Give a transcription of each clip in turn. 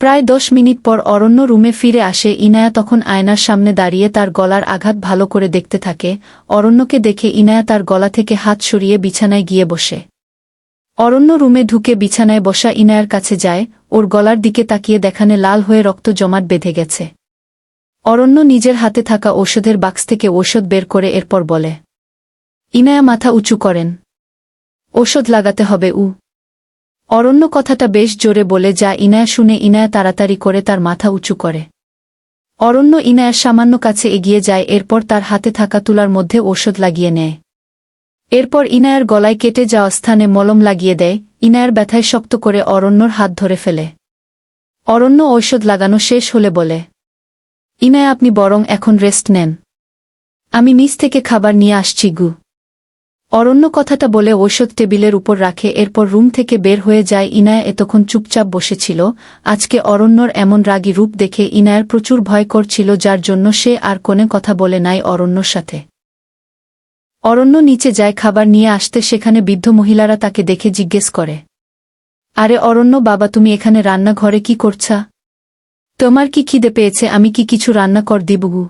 প্রায় দশ মিনিট পর অরণ্য রুমে ফিরে আসে ইনায়া তখন আয়নার সামনে দাঁড়িয়ে তার গলার আঘাত ভালো করে দেখতে থাকে। অরণ্যকে দেখে ইনায়া তার গলা থেকে হাত সরিয়ে বিছানায় গিয়ে বসে। অরণ্য রুমে ঢুকে বিছানায় বসা ইনায়ার কাছে যায়, ওর গলার দিকে তাকিয়ে দেখানে লাল হয়ে রক্ত জমাট বেঁধে গেছে। অরণ্য নিজের হাতে থাকা ঔষধের বাক্স থেকে ঔষধ বের করে এরপর বলে, ইনায়া মাথা উঁচু করেন। ঔষধ লাগাতে হবে উ অরণ্য কথাটা বেশ জোরে বলে যা ইনায়া শুনে ইনায়া তাড়াতাড়ি করে তার মাথা উঁচু করে। অরণ্য ইনায়ার সামান্য কাছে এগিয়ে যায়, এরপর তার হাতে থাকা তুলার মধ্যে ঔষধ লাগিয়ে নেয়। এরপর ইনায়ার গলায় কেটে যাওয়া স্থানে মলম লাগিয়ে দেয়, ইনায়ার ব্যথায় শক্ত করে অরণ্যর হাত ধরে ফেলে। অরণ্য ঔষধ লাগানো শেষ হলে বলে, ইনায়া, আপনি বরং এখন রেস্ট নেন। আমি নিচ থেকে খাবার নিয়ে আসছি, গু। অরণ্য কথাটা বলে ঔষধ টেবিলের উপর রাখে, এরপর রুম থেকে বের হয়ে যায় ইনায়া এতক্ষণ চুপচাপ বসেছিল। আজকে অরণ্যর এমন রাগী রূপ দেখে ইনায়ার প্রচুর ভয় করছিল, যার জন্য সে আর কোনে কথা বলে নাই অরণ্যর সাথে। অরণ্য নিচে যায়, খাবার নিয়ে আসতে সেখানে বৃদ্ধ মহিলারা তাকে দেখে জিজ্ঞেস করে, আরে অরণ্য, বাবা, তুমি এখানে রান্নাঘরে কি করছা? তোমার কি খিদে পেয়েছে? আমি কি কিছু রান্না কর দিবগু?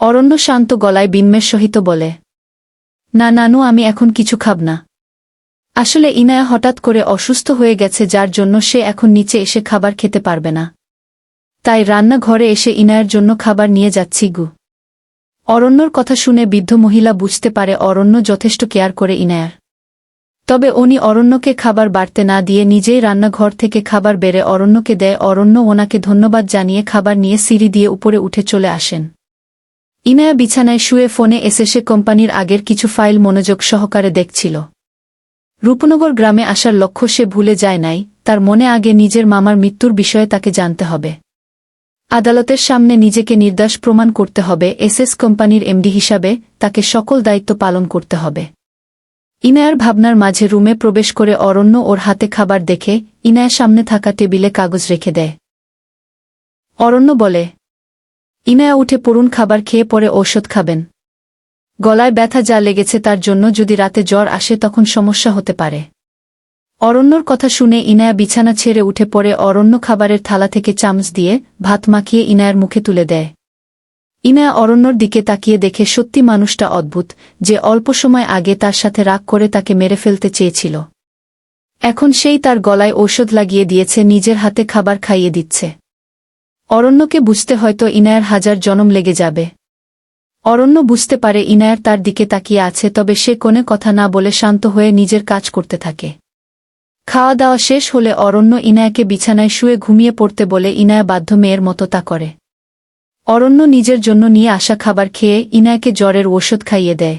অরণ্য শান্ত গলায় বিম্মের সহিত বলে না, নানু, আমি এখন কিছু খাব না। আসলে ইনায়া হঠাৎ করে অসুস্থ হয়ে গেছে, যার জন্য সে এখন নিচে এসে খাবার খেতে পারবে না। তাই রান্নাঘরে এসে ইনায়ার জন্য খাবার নিয়ে যাচ্ছি গু। অরণ্যর কথা শুনে বৃদ্ধ মহিলা বুঝতে পারে অরণ্য যথেষ্ট কেয়ার করে ইনায়ার। তবে উনি অরণ্যকে খাবার বাড়তে না দিয়ে নিজেই রান্নাঘর থেকে খাবার বেড়ে অরণ্যকে দেয়। অরণ্য ওনাকে ধন্যবাদ জানিয়ে খাবার নিয়ে সিঁড়ি দিয়ে উপরে উঠে চলে আসেন। ইনায়া বিছানায় শুয়ে ফোনে এসে কোম্পানির আগের কিছু ফাইল মনোযোগ সহকারে দেখছিল। রূপনগর গ্রামে আসার লক্ষ্য সে ভুলে যায় নাই, তার মনে আগে নিজের মামার মৃত্যুর বিষয়ে তাকে জানতে হবে। আদালতের সামনে নিজেকে নির্দাস প্রমাণ করতে হবে, এসএস কোম্পানির এমডি হিসাবে তাকে সকল দায়িত্ব পালন করতে হবে। ইনায়ার ভাবনার মাঝে রুমে প্রবেশ করে অরণ্য ওর হাতে খাবার দেখে ইনায়ার সামনে থাকা টেবিলে কাগজ রেখে দেয়। অরণ্য বলে ইনায়া উঠে পড়ুন খাবার খেয়ে পরে ঔষধ খাবেন। গলায় ব্যথা যা লেগেছে তার জন্য যদি রাতে জ্বর আসে তখন সমস্যা হতে পারে। অরণ্যর কথা শুনে ইনায়া বিছানা ছেড়ে উঠে পড়ে অরণ্য খাবারের থালা থেকে চামচ দিয়ে ভাত মাখিয়ে ইনায়ার মুখে তুলে দেয়। ইনায়া অরণ্যর দিকে তাকিয়ে দেখে সত্যি মানুষটা অদ্ভুত, যে অল্প সময় আগে তার সাথে রাগ করে তাকে মেরে ফেলতে চেয়েছিল। এখন সেই তার গলায় ঔষধ লাগিয়ে দিয়েছে, নিজের হাতে খাবার খাইয়ে দিচ্ছে। অরণ্যকে বুঝতে হয়তো ইনায়ার হাজার জনম লেগে যাবে। অরণ্য বুঝতে পারে ইনায়ার তার দিকে তাকিয়ে আছে, তবে সে কোনে কথা না বলে শান্ত হয়ে নিজের কাজ করতে থাকে। খাওয়া দাওয়া শেষ হলে অরণ্য ইনায়াকে বিছানায় শুয়ে ঘুমিয়ে পড়তে বলে ইনায়া বাধ্য মেয়ের মতো তা করে। অরণ্য নিজের জন্য নিয়ে আসা খাবার খেয়ে ইনায়াকে জ্বরের ওষুধ খাইয়ে দেয়।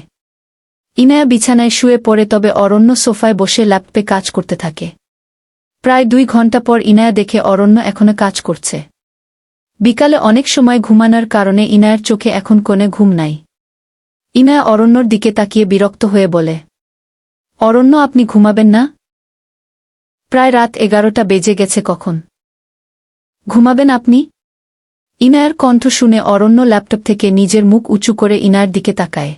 ইনায়া বিছানায় শুয়ে পড়ে, তবে অরণ্য সোফায় বসে ল্যাপটপে কাজ করতে থাকে। প্রায় দুই ঘণ্টা পর ইনায়া দেখে অরণ্য এখনও কাজ করছে। বিকালে অনেক সময় ঘুমানোর কারণে ইনায়ের চোখে এখন কোনে ঘুম নাই। ইনায়া অরণ্যর দিকে তাকিয়ে বিরক্ত হয়ে বলে, অরণ্য, আপনি ঘুমাবেন না? প্রায় রাত এগারোটা বেজে গেছে কখন? ঘুমাবেন আপনি? ইনায়ের কণ্ঠ শুনে অরণ্য ল্যাপটপ থেকে নিজের মুখ উঁচু করে ইনায়ার দিকে তাকায়।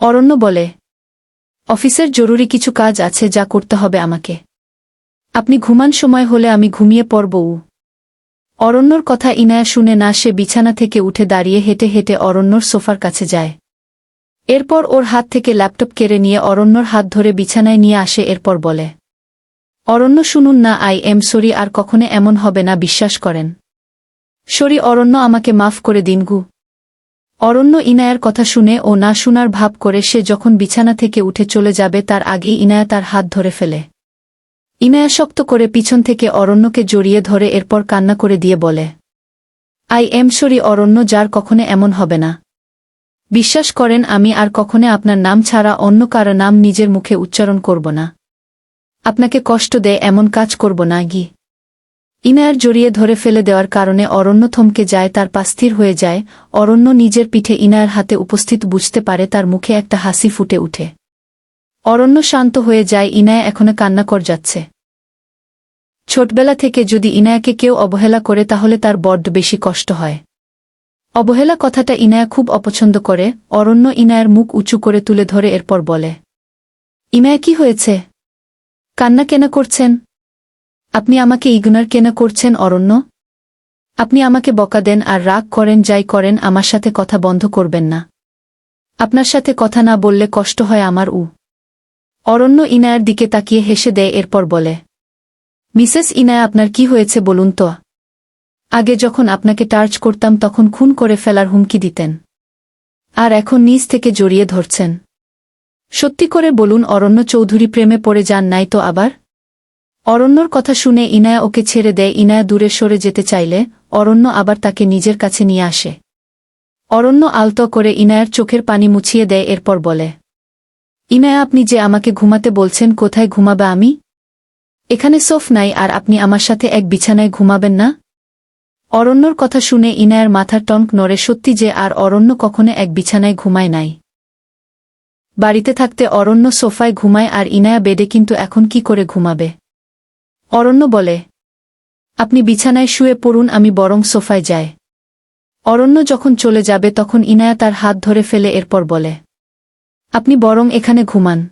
অরণ্য বলে, অফিসের জরুরি কিছু কাজ আছে যা করতে হবে আমাকে। আপনি ঘুমান সময় হলে আমি ঘুমিয়ে পড়বও অরণ্যর কথা ইনায়া শুনে না, সে বিছানা থেকে উঠে দাঁড়িয়ে হেঁটে হেঁটে অরণ্যর সোফার কাছে যায়। এরপর ওর হাত থেকে ল্যাপটপ কেড়ে নিয়ে অরণ্যর হাত ধরে বিছানায় নিয়ে আসে, এরপর বলে, অরণ্য শুনুন না, আই এম সরি, আর কখনো এমন হবে না, বিশ্বাস করেন। সরি, অরণ্য আমাকে মাফ করে দিন গু। অরণ্য ইনায়ার কথা শুনে ও না শোনার ভাব করে সে যখন বিছানা থেকে উঠে চলে যাবে, তার আগেই ইনায়া তার হাত ধরে ফেলে। ইনায়া শক্ত করে পিছন থেকে অরণ্যকে জড়িয়ে ধরে এরপর কান্না করে দিয়ে বলে, আই এম সরি অরণ্য, যার কখনো এমন হবে না। বিশ্বাস করেন, আমি আর কখনো আপনার নাম ছাড়া অন্য কারও নাম নিজের মুখে উচ্চারণ করব না। আপনাকে কষ্ট দেয়, এমন কাজ করব না, গি। ইনায়ার জড়িয়ে ধরে ফেলে দেওয়ার কারণে অরণ্য থমকে যায়, তার পাস্থির হয়ে যায়। অরণ্য নিজের পিঠে ইনায়ার হাতে উপস্থিত বুঝতে পারে, তার মুখে একটা হাসি ফুটে উঠে। অরণ্য শান্ত হয়ে যায়, ইনায়া এখনও কান্না কর যাচ্ছে। ছোটবেলা থেকে যদি ইনায়াকে কেউ অবহেলা করে, তাহলে তার বড্ড বেশি কষ্ট হয়। অবহেলা কথাটা ইনায়া খুব অপছন্দ করে, অরণ্য ইনায়ার মুখ উঁচু করে তুলে ধরে, এরপর বলে, ইনায়া, কি হয়েছে? কান্না কেনা করছেন? আপনি আমাকে ইগনার কেন করছেন, অরণ্য? আপনি আমাকে বকা দেন আর রাগ করেন, যাই করেন, আমার সাথে কথা বন্ধ করবেন না। আপনার সাথে কথা না বললে কষ্ট হয় আমার উ অরণ্য ইনায়ার দিকে তাকিয়ে হেসে দেয়, এরপর বলে, মিসেস ইনায়া, আপনার কি হয়েছে বলুন তো? আগে যখন আপনাকে টার্চ করতাম, তখন খুন করে ফেলার হুমকি দিতেন। আর এখন নিজ থেকে জড়িয়ে ধরছেন। সত্যি করে বলুন, অরণ্য চৌধুরী প্রেমে পড়ে যান নাই তো আবার? অরণ্যর কথা শুনে ইনায়া ওকে ছেড়ে দেয়। ইনায়া দূরে সরে যেতে চাইলে, অরণ্য আবার তাকে নিজের কাছে নিয়ে আসে। অরণ্য আলতো করে ইনায়ার চোখের পানি মুছিয়ে দেয়, এরপর বলে ইনায়া, আপনি যে আমাকে ঘুমাতে বলছেন, কোথায় ঘুমাবে আমি? এখানে সোফ নাই, আর আপনি আমার সাথে এক বিছানায় ঘুমাবেন না? অরণ্যর কথা শুনে ইনায়ার মাথার টনক নড়ে, সত্যি যে, আর অরণ্য কখনো এক বিছানায় ঘুমায় নাই। বাড়িতে থাকতে অরণ্য সোফায় ঘুমায়, আর ইনায়া বেডে কিন্তু এখন কি করে ঘুমাবে? অরণ্য বলে, আপনি বিছানায় শুয়ে পড়ুন, আমি বরং সোফায় যাই। অরণ্য যখন চলে যাবে, তখন ইনায়া তার হাত ধরে ফেলে, এরপর বলে আপনি বরং এখানে ঘুমান।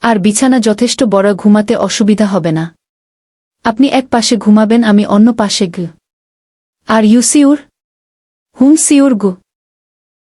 আর বিছানা যথেষ্ট বড় ঘুমাতে অসুবিধা হবে না। আপনি এক পাশে ঘুমাবেন, আমি অন্য পাশে গ। Are you sure? Hmm sure গু।